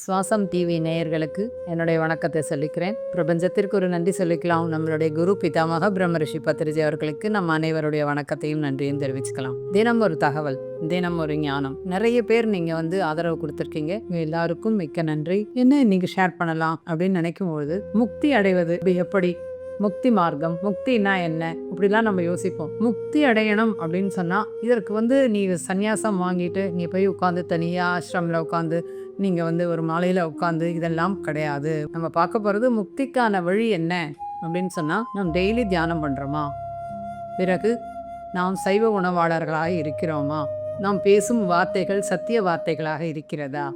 சுவாசம் டிவி நேயர்களுக்கு என்னுடைய வணக்கத்தை சொல்லிக்கிறேன். பிரபஞ்சத்திற்கு ஒரு நன்றி சொல்லிக்கலாம். நம்மளுடைய குரு பிதாமக பிரம்மரிஷி பத்திரிஜி அவர்களுக்கு நம்ம அனைவருடைய வணக்கத்தையும் நன்றியும் தெரிவிச்சுக்கலாம். தினம் ஒரு தகவல் தினம் ஒரு ஞானம். நிறைய பேர் நீங்க வந்து ஆதரவு கொடுத்துருக்கீங்க. எல்லாருக்கும் மிக்க நன்றி. என்ன நீங்க ஷேர் பண்ணலாம் அப்படின்னு நினைக்கும் பொழுது முக்தி அடைவது இது எப்படி? முக்தி மார்க்கம் முக்தினா என்ன? இப்படிலாம் நம்ம யோசிப்போம். முக்தி அடையணும் அப்படின்னு சொன்னால் இதற்கு வந்து நீ சன்னியாசம் வாங்கிட்டு நீ போய் உட்காந்து தனியாக ஆசிரமில் உட்காந்து நீங்கள் வந்து ஒரு மாலையில் உட்காந்து இதெல்லாம் கிடையாது. நம்ம பார்க்க போகிறது முக்திக்கான வழி என்ன? அப்படின்னு சொன்னால் நாம் டெய்லி தியானம் பண்ணுறோமா பிறகு நாம் சைவ உணவாளர்களாக இருக்கிறோமா? நாம் பேசும் வார்த்தைகள் சத்திய வார்த்தைகளாக இருக்கிறதா?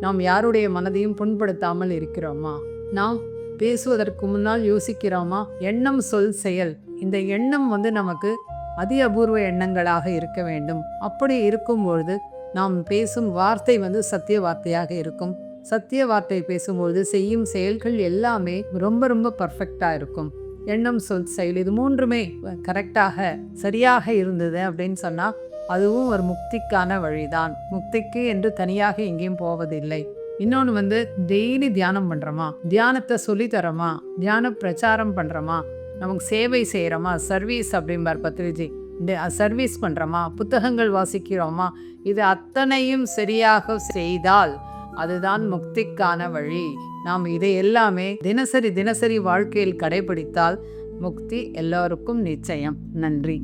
நாம் யாருடைய மனதையும் புண்படுத்தாமல் இருக்கிறோமா? நாம் பேசுவதற்கு முன்னால் யோசிக்கிறோமா? எண்ணம் சொல் செயல். இந்த எண்ணம் வந்து நமக்கு அதி அபூர்வ எண்ணங்களாக இருக்க வேண்டும். அப்படி இருக்கும்பொழுது நாம் பேசும் வார்த்தை வந்து சத்திய வார்த்தையாக இருக்கும். சத்திய வார்த்தை பேசும்போது செய்யும் செயல்கள் எல்லாமே ரொம்ப ரொம்ப பர்ஃபெக்டாக இருக்கும். எண்ணம் சொல் செயல் இது மூன்றுமே கரெக்டாக சரியாக இருந்தது அப்படின்னு சொன்னால் அதுவும் ஒரு முக்திக்கான வழிதான். முக்திக்கு என்று தனியாக எங்கேயும் போவதில்லை. இன்னொன்று வந்து டெய்லி தியானம் பண்ணுறோமா தியானத்தை சொல்லி தரோமா? தியான பிரச்சாரம் பண்ணுறோமா நமக்கு சேவை செய்கிறோமா சர்வீஸ் அப்படிம்பார் பத்ரிஜி. சர்வீஸ் பண்ணுறோமா புத்தகங்கள் வாசிக்கிறோமா? இது அத்தனையும் சரியாக செய்தால் அதுதான் முக்திக்கான வழி. நாம் இதை எல்லாமே தினசரி தினசரி வாழ்க்கையில் கடைபிடித்தால் முக்தி எல்லோருக்கும் நிச்சயம். நன்றி.